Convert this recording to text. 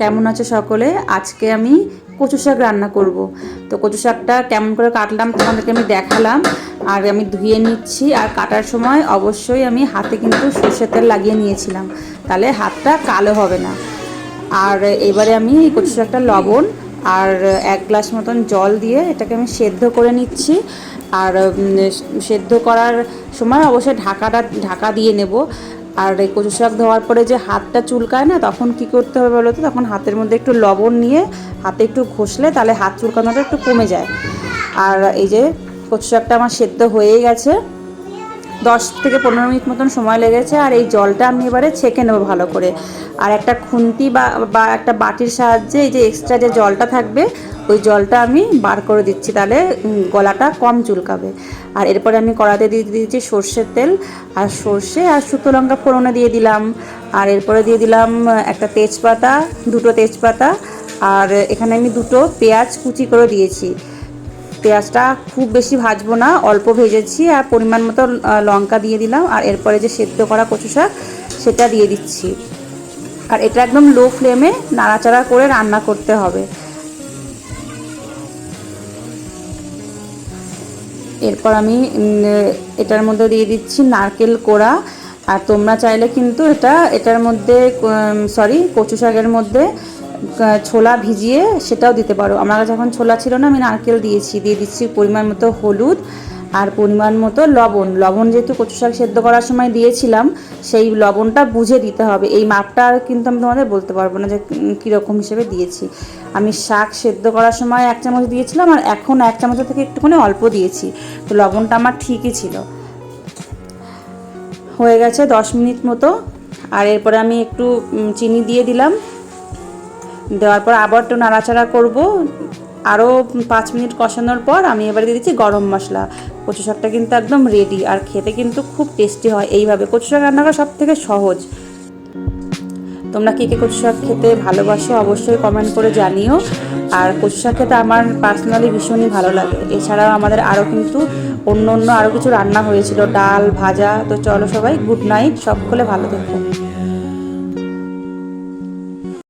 কেমন আছো সকলে? আজকে আমি কচু শাক রান্না করব। তো কচু শাকটা কেমন করে কাটলাম তোমাদেরকে আমি দেখালাম। আর আমি ধুয়ে নিচ্ছি, আর কাটার সময় অবশ্যই আমি হাতে কিন্তু সর্ষের তেল লাগিয়ে নিয়েছিলাম। তাহলে হাতটা কালো হবে না। আর এবারে আমি এই কচু শাকটা লবণ আর এক গ্লাস মতন জল দিয়ে এটাকে আমি সেদ্ধ করে নিচ্ছি। আর সেদ্ধ করার সময় অবশ্যই ঢাকাটা, ঢাকা দিয়ে নেব। আর এই কচু শাক ধোয়ার পরে যে হাতটা চুলকায় না, তখন কি করতে হবে বলো তো? তখন হাতের মধ্যে একটু লবণ নিয়ে হাতে একটু ঘষলে তাহলে হাত চুলকানোটা একটু কমে যায়। আর এই যে কচু শাকটা আমার সেদ্ধ হয়েই গেছে। দশ থেকে পনেরো মিনিট মতন সময় লেগেছে আর এই জলটা আমি এবারে ছেঁকে নেব ভালো করে। আর একটা খুন্তি বা বা একটা বাটির সাহায্যে এই যে এক্সট্রা যে জলটা থাকবে ওই জলটা আমি বার করে দিচ্ছি, তাহলে গলাটা কম চুলকাবে। আর এরপরে আমি কড়াতে দিয়ে দিয়েছি সর্ষের তেল, আর সর্ষে আর শুকনো লঙ্কা ফোড়নে দিয়ে দিলাম। আর এরপরে দিয়ে দিলাম একটা তেজপাতা, দুটো তেজপাতা, আর এখানে আমি দুটো পেঁয়াজ কুচি করে দিয়েছি। পেঁয়াজটা খুব বেশি ভাজবো না, অল্প ভেজেছি, আর পরিমাণ মতো লঙ্কা দিয়ে দিলাম। আর এরপরে যে সেদ্ধ করা কচু শাক, সেটা দিয়ে দিচ্ছি। আর এটা একদম লো ফ্লেমে নাড়াচাড়া করে রান্না করতে হবে। এরপর আমি এটার মধ্যে দিয়ে দিচ্ছি নারকেল কোড়া। আর তোমরা চাইলে কিন্তু এটা, এটার মধ্যে সরি কচু শাকের মধ্যে ছোলা ভিজিয়ে সেটাও দিতে পারো। আমার কাছে এখন ছোলা ছিল না, আমি নারকেল দিয়েছি। দিয়ে দিচ্ছি পরিমাণ মতো হলুদ। আর পরিমাণ মতো লবণ। লবণ যেহেতু কচু শাক সেদ্ধ করার সময় দিয়েছিলাম, সেই লবণটা বুঝে দিতে হবে। এই মাপটা কিন্তু আমি তোমাদের বলতে পারব না যে কীরকম হিসেবে দিয়েছি। আমি শাক সেদ্ধ করার সময় এক চামচ দিয়েছিলাম আর এখন এক চামচের থেকে একটুখানি অল্প দিয়েছি। তো লবণটা আমার ঠিকই ছিল। হয়ে গেছে দশ মিনিট মতো। আর এরপরে আমি একটু চিনি দিয়ে দিলাম। দেওয়ার পর আবার একটু নাড়াচাড়া করব। আরও পাঁচ মিনিট কষানোর পর আমি এবারে দিয়ে দিচ্ছি গরম মশলা। কচু শাকটা কিন্তু একদম রেডি আর খেতে কিন্তু খুব টেস্টি হয় এইভাবে। কচু শাক রান্না করা সব থেকে সহজ। তোমরা কে কে কচু শাক খেতে ভালোবাসো অবশ্যই কমেন্ট করে জানিও। আর কচু শাক খেতে আমার পার্সোনালি ভীষণই ভালো লাগে। এছাড়াও আমাদের আরও কিন্তু অন্য অন্য আরও কিছু রান্না হয়েছিল। ডাল, ভাজা। তো চলো সবাই গুড নাইট সকলে ভালো থেকো।